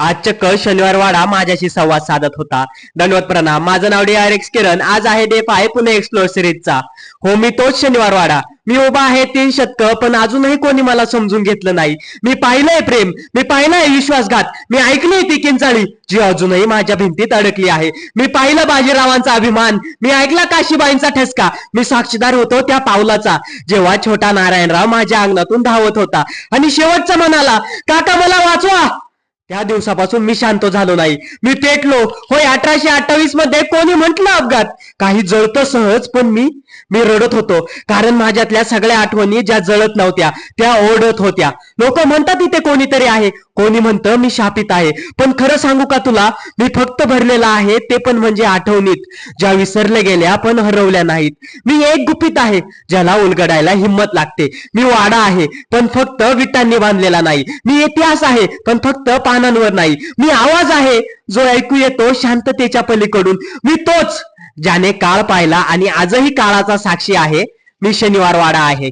आज चक्क शनिवार वाडा माझ्याशी संवाद साधत होता. दंडवत प्रणाम. माझं नाव डी आर एक्स किरण. आज आहे डे फाय पुणे एक्सप्लोर सिरीजचा. हो मी तोच शनिवार वाडा. मी उभा आहे तीन शतक पण अजूनही कोणी मला समजून घेतलं नाही. मी पाहिलंय प्रेम. मी पाहिलंय विश्वासघात. मी ऐकलीय ती किंचाळी जी अजूनही माझ्या भिंतीत अडकली आहे. मी पाहिलं बाजीरावांचा अभिमान. मी ऐकला काशीबाईंचा ठसका. मी साक्षीदार होतो त्या पावलाचा. जेव्हा छोटा नारायणराव माझ्या अंगणातून धावत होता. आणि शेवटचा म्हणाला काका मला वाचवा. त्या दिवसापासून मी शांत झालो नाही. मी पेटलो. होय अठराशे अठ्ठावीसमध्ये कोणी म्हटलं अपघात? काही जळत सहज पण मी मी रडत होतो. कारण माझ्यातल्या सगळ्या आठवणी ज्या जळत नव्हत्या त्या ओढत होत्या. लोक म्हणतात इथे कोणीतरी आहे. कोणी म्हणतं मी शापित आहे. पण खरं सांगू का तुला? मी फक्त भरलेला आहे ते पण म्हणजे आठवणीत. ज्या विसरल्या गेल्या पण हरवल्या नाहीत. मी एक गुपित आहे ज्याला उलगडायला हिंमत लागते. मी वाडा आहे पण फक्त विटांनी बांधलेला नाही. मी इतिहास आहे पण फक्त पानांवर नाही. मी आवाज आहे जो ऐकू येतो शांततेच्या पलीकडून. मी तोच ज्याने काळ पाहिला आणि आजही काळाचा साक्षी आहे. मी शनिवार वाडा आहे.